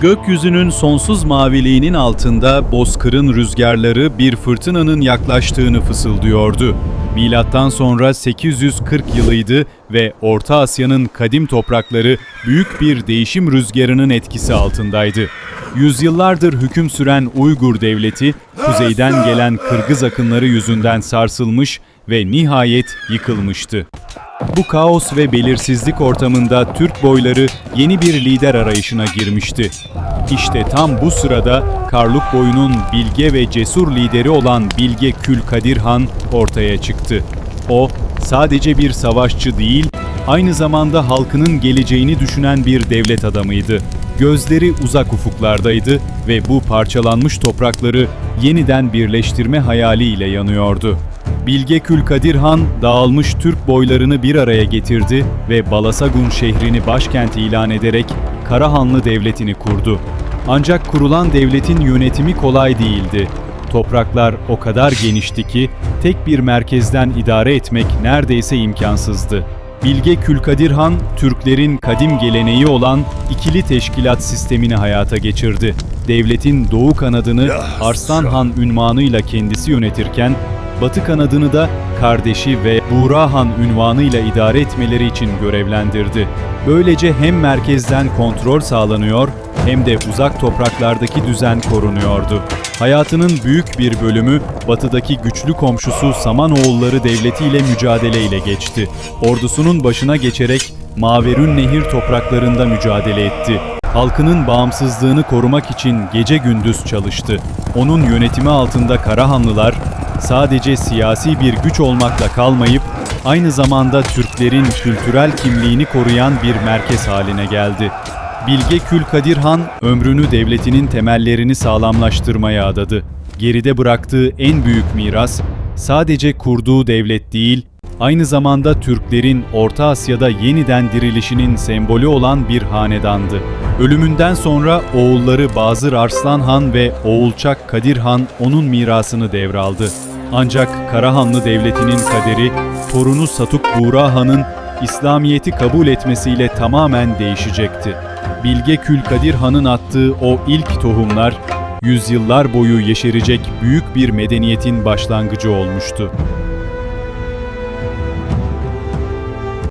Gökyüzünün sonsuz maviliğinin altında bozkırın rüzgarları bir fırtınanın yaklaştığını fısıldıyordu. Milattan sonra 840 yılıydı ve Orta Asya'nın kadim toprakları büyük bir değişim rüzgarının etkisi altındaydı. Yüzyıllardır hüküm süren Uygur devleti, kuzeyden gelen Kırgız akınları yüzünden sarsılmış ve nihayet yıkılmıştı. Bu kaos ve belirsizlik ortamında Türk boyları yeni bir lider arayışına girmişti. İşte tam bu sırada Karluk boyunun bilge ve cesur lideri olan Bilge Kül Kadir Han ortaya çıktı. O sadece bir savaşçı değil, aynı zamanda halkının geleceğini düşünen bir devlet adamıydı. Gözleri uzak ufuklardaydı ve bu parçalanmış toprakları yeniden birleştirme hayaliyle yanıyordu. Bilge Külkadir Han dağılmış Türk boylarını bir araya getirdi ve Balasagun şehrini başkent ilan ederek Karahanlı Devleti'ni kurdu. Ancak kurulan devletin yönetimi kolay değildi. Topraklar o kadar genişti ki tek bir merkezden idare etmek neredeyse imkansızdı. Bilge Külkadir Han, Türklerin kadim geleneği olan ikili teşkilat sistemini hayata geçirdi. Devletin doğu kanadını Arslan Han ünvanıyla kendisi yönetirken, batı kanadını da kardeşi ve Buğra Han ünvanıyla idare etmeleri için görevlendirdi. Böylece hem merkezden kontrol sağlanıyor hem de uzak topraklardaki düzen korunuyordu. Hayatının büyük bir bölümü batıdaki güçlü komşusu Samanoğulları Devleti ile mücadeleyle geçti. Ordusunun başına geçerek Maverün Nehir topraklarında mücadele etti. Halkının bağımsızlığını korumak için gece gündüz çalıştı. Onun yönetimi altında Karahanlılar sadece siyasi bir güç olmakla kalmayıp aynı zamanda Türklerin kültürel kimliğini koruyan bir merkez haline geldi. Bilge Külkadir Han ömrünü devletinin temellerini sağlamlaştırmaya adadı. Geride bıraktığı en büyük miras sadece kurduğu devlet değil, aynı zamanda Türklerin Orta Asya'da yeniden dirilişinin sembolü olan bir hanedandı. Ölümünden sonra oğulları Bazır Arslan Han ve Oğulçak Kadir Han onun mirasını devraldı. Ancak Karahanlı Devleti'nin kaderi torunu Satuk Buğra Han'ın İslamiyet'i kabul etmesiyle tamamen değişecekti. Bilge Külkadir Han'ın attığı o ilk tohumlar, yüzyıllar boyu yeşerecek büyük bir medeniyetin başlangıcı olmuştu.